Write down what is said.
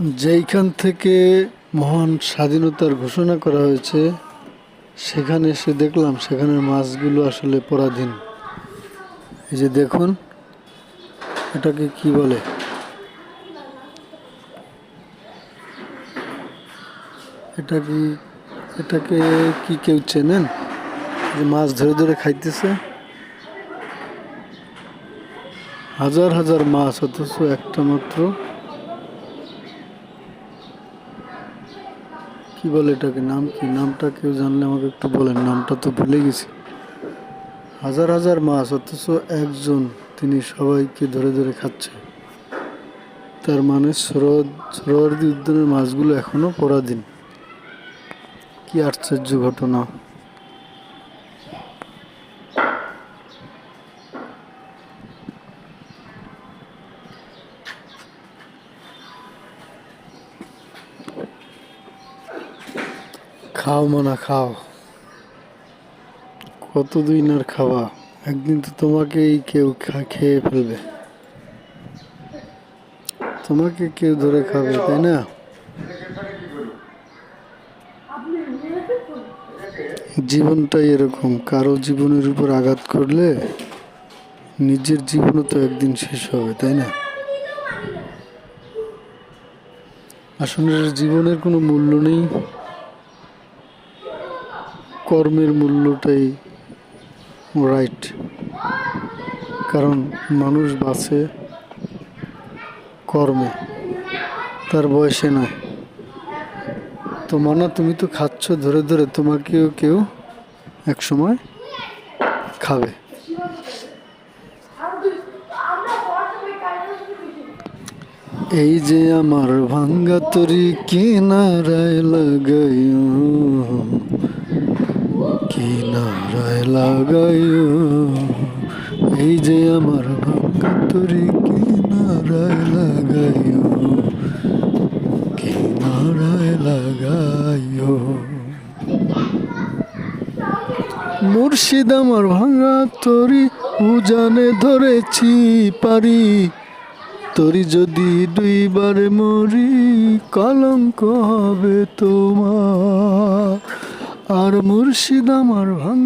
যেইখান থেকে মহান স্বাধীনতার ঘোষণা করা হয়েছে, সেখানে এসে দেখলাম সেখানের মাছগুলো আসলে পরাধীন। এই যে দেখুন, এটাকে কি বলে? এটা কি, এটাকে কি কেউ চেনেন? যে মাছ ধরে ধরে খাইতেছে? হাজার হাজার মাছ, অথচ একটা মাত্র কি বলে এটাকে? নাম কি? নামটা কেউ জানলে আমাকে একটু বলেন। নামটা তো ভুলে গেছি। হাজার হাজার মাছ, অথচ একজন তিনি সবাইকে ধরে ধরে খাচ্ছে। তার মানে সরোদ, সরোয়ার্দী উদ্যানের মাছগুলো এখনও পরাধীন। কি আশ্চর্য ঘটনা। খাও মানা খাও। কতদিন আর খাওয়া? একদিন তো তোমাকেই কেউ খেয়ে ফেলবে। তোমাকে কেউ ধরে খাবে, তাই না? জীবনটাই এরকম। কারও জীবনের উপর আঘাত করলে নিজের জীবনও তো একদিন শেষ হবে, তাই না? আসলে জীবনের কোনো মূল্য নেই। কর্মের মূল্যটাই রাইট কারণ মানুষ বাঁচে কর্মে, তার বয়সে নয়। তো মানা, তুমি তো খাচ্ছ ধরে ধরে, তোমাকেও কেউ এক সময় খাবে। এই যে আমার ভাঙ্গা তরি কিনারায় লাগাইও কিনারায় লাগাইও। এই যে আমার ভাঙ্গা তরি কিনারায় লাগাইও। কিনারায় লাগাইও। মুর্শিদ আমার ভাঙা তরি উজানে ধরেছি পারি। তরি যদি দুইবারে মরি, কলঙ্ক হবে তোমার। আর মুর্শিদ আমার ভাঙা